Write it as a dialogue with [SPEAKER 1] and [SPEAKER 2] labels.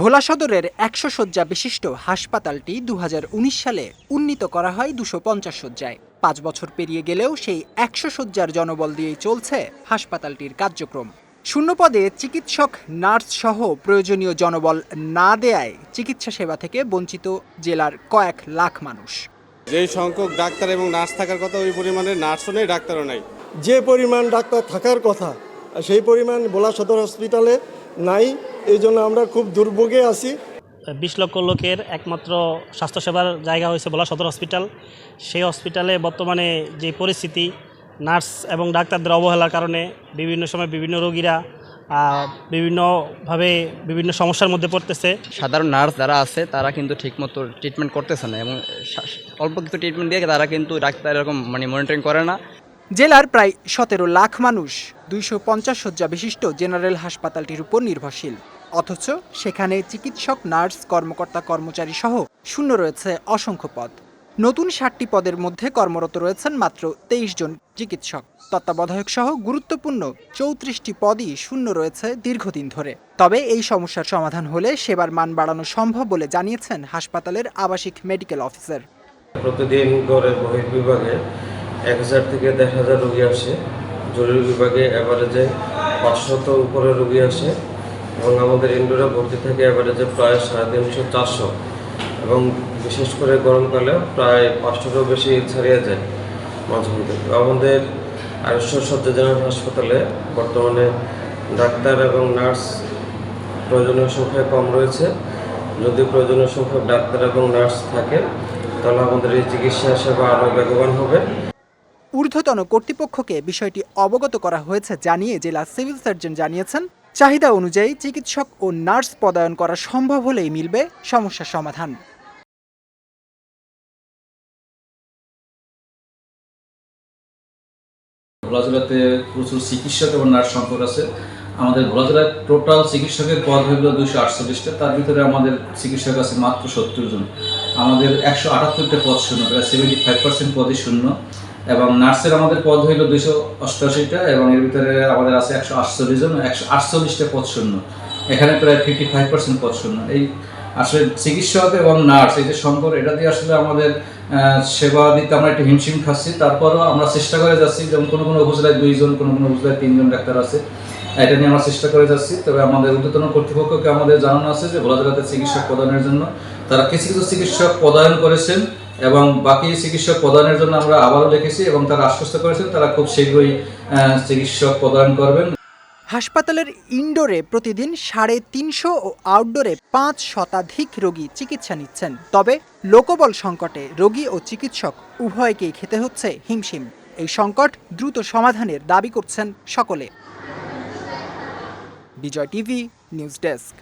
[SPEAKER 1] ভোলা সদরের একশো শয্যা বিশিষ্ট হাসপাতালটি দু হাজার উনিশ সালে উন্নীত করা হয় দুশো পঞ্চাশ শয্যায়। পাঁচ বছর পেরিয়ে গেলেও সেই একশো শয্যার জনবল দিয়েই চলছে হাসপাতালটির কার্যক্রম। শূন্যপদে চিকিৎসক নার্স সহ প্রয়োজনীয় জনবল না দেয়ায় চিকিৎসা সেবা থেকে বঞ্চিত জেলার কয়েক লাখ মানুষ।
[SPEAKER 2] যেই সংখ্যক ডাক্তার এবং নার্স থাকার কথা ওই পরিমাণে নার্সও নেই ডাক্তারও নাই।
[SPEAKER 3] যে পরিমাণ ডাক্তার থাকার কথা সেই পরিমাণ ভোলা সদর হসপিটালে নাই এই জন্য আমরা খুব দুর্ভোগে আছি।
[SPEAKER 4] বিশ লক্ষ লোকের একমাত্র স্বাস্থ্যসেবার জায়গা হয়েছে বলা সদর হসপিটাল। সেই হসপিটালে বর্তমানে যে পরিস্থিতি নার্স এবং ডাক্তারদের অবহেলার কারণে বিভিন্ন সময় বিভিন্ন রোগীরা বিভিন্নভাবে বিভিন্ন সমস্যার মধ্যে পড়তেছে।
[SPEAKER 5] সাধারণ নার্স যারা আছে তারা কিন্তু ঠিকমতো ট্রিটমেন্ট করতেছে না এবং অল্প কিছু ট্রিটমেন্ট দিয়ে তারা কিন্তু ডাক্তার এরকম মানে মনিটরিং করে না।
[SPEAKER 1] জেলার প্রায় সতেরো লাখ মানুষ দুইশো পঞ্চাশ শয্যা বিশিষ্ট জেনারেল হাসপাতালটির উপর নির্ভরশীল। অথচ সেখানে চিকিৎসক, নার্স, কর্মকর্তা, কর্মচারী সহ শূন্য রয়েছে অসংখ্য পদ। নতুন ষাটটি পদের মধ্যে কর্মরত রয়েছেন মাত্র তেইশ জন চিকিৎসক। তত্ত্বাবধায়ক সহ গুরুত্বপূর্ণ চৌত্রিশটি পদই শূন্য রয়েছে দীর্ঘদিন ধরে। তবে এই সমস্যার সমাধান হলে সেবার মান বাড়ানো সম্ভব বলে জানিয়েছেন হাসপাতালের আবাসিক মেডিকেল অফিসার।
[SPEAKER 6] প্রতিদিন গড়ে বহির্বিভাগে এক হাজার থেকে দেড় হাজার রোগী আসে। জরুরি বিভাগে অ্যাভারেজে পাঁচশত উপরে রোগী আসে এবং আমাদের ইন্ডোরে ভর্তি থাকে অ্যাভারেজে প্রায় সাড়ে তিনশো, চারশো। এবং বিশেষ করে গরমকালে প্রায় পাঁচশোরও বেশি ছাড়িয়ে যায় মাঝে মধ্যে। আমাদের সজ্জা জেনারেল হাসপাতালে বর্তমানে ডাক্তার এবং নার্স প্রয়োজনীয় সংখ্যায় কম রয়েছে। যদি প্রয়োজনীয় সংখ্যক ডাক্তার এবং নার্স থাকে, তাহলে আমাদের এই চিকিৎসা সেবা আরও বেগবান হবে।
[SPEAKER 1] ঊর্ধ্বতন কর্তৃপক্ষকে বিষয়টি অবগত করা হয়েছে জানিয়ে জেলা সিভিল সার্জন জানিয়েছেন, চাহিদা অনুযায়ী চিকিৎসক ও নার্স পদায়ন করা সম্ভব হলেই মিলবে সমস্যা সমাধান।
[SPEAKER 7] প্রচুর চিকিৎসক এবং নার্স সংকট আছে। আমাদের ভোলা জেলার টোটাল চিকিৎসকের পদ হয়েছিল দুশো আটচল্লিশটা। তার ভিতরে আমাদের চিকিৎসক আছে মাত্র সত্তর জন আমাদের একশো আটাত্তরটা পদ শূন্য, প্রায় সেভেন্টি ফাইভ পার্সেন্ট পদই শূন্য। এবং নার্সের আমাদের পদ হইল দুইশো অষ্টআশিটা এবং এর ভিতরে আমাদের আছে একশো আটচল্লিশ জন, একশো আটচল্লিশটা পদ শূন্য। এখানে প্রায় ফিফটি ফাইভ পার্সেন্ট পদ শূন্য। এই আসলে চিকিৎসক এবং নার্স, এই যে সংকট এটা দিয়ে আসলে আমাদের সেবা দিতে আমরা একটু হিমশিম খাচ্ছি। তারপরও আমরা চেষ্টা করে যাচ্ছি, যেমন কোনো কোনো উপজেলায় দুইজন, কোনো কোনো উপজেলায় তিনজন ডাক্তার আছে। এটা নিয়ে আমরা চেষ্টা করে যাচ্ছি। তবে আমাদের ঊর্ধ্বতন কর্তৃপক্ষকে আমাদের জানানো আছে যে ভোলা জেলাতে চিকিৎসক প্রদানের জন্য তারা কিছু কিছু চিকিৎসক প্রদান করেছেন এবং বাকি চিকিৎসক প্রদানের জন্য আমরা আবারও লিখেছি এবং তারা আশ্বস্ত করেছেন, তারা খুব শীঘ্রই চিকিৎসক প্রদান করবেন।
[SPEAKER 1] হাসপাতালের ইনডোরে প্রতিদিন সাড়ে তিনশো ও আউটডোরে পাঁচ শতাধিক রোগী চিকিৎসা নিচ্ছেন। তবে লোকবল সংকটে রোগী ও চিকিৎসক উভয়কেই খেতে হচ্ছে হিমশিম। এই সংকট দ্রুত সমাধানের দাবি করছেন সকলে। Vijay TV, news desk.